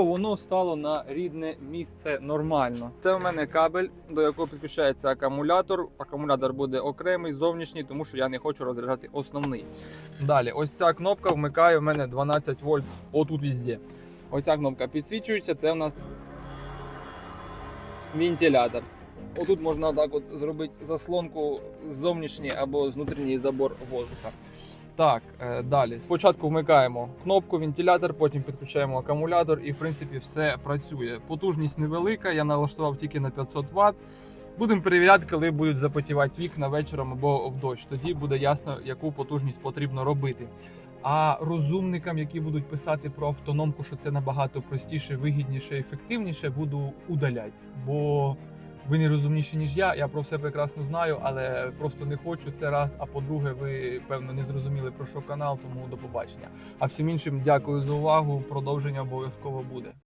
Воно стало на рідне місце нормально. Це у мене кабель, до якого підключається акумулятор. Акумулятор буде окремий, зовнішній, тому що я не хочу розряджати основний. Далі, ось ця кнопка вмикає у мене 12 вольт отут візде. Ось ця кнопка підсвічується, це у нас вентилятор. Отут можна так от зробити заслонку зовнішній або внутрішній забор воздуха. Так, е, далі. Спочатку вмикаємо кнопку, вентилятор, потім підключаємо акумулятор і в принципі все працює. Потужність невелика, я налаштував тільки на 500 Вт. Будемо перевіряти, коли будуть запотівати вікна вечором або в дощ. Тоді буде ясно, яку потужність потрібно робити. А розумникам, які будуть писати про автономку, що це набагато простіше, вигідніше, ефективніше, буду удаляти. Бо ви не розумніші, ніж я. Я про все прекрасно знаю, але просто не хочу це раз. А по-друге, ви певно не зрозуміли про що канал, тому до побачення. А всім іншим дякую за увагу. Продовження обов'язково буде.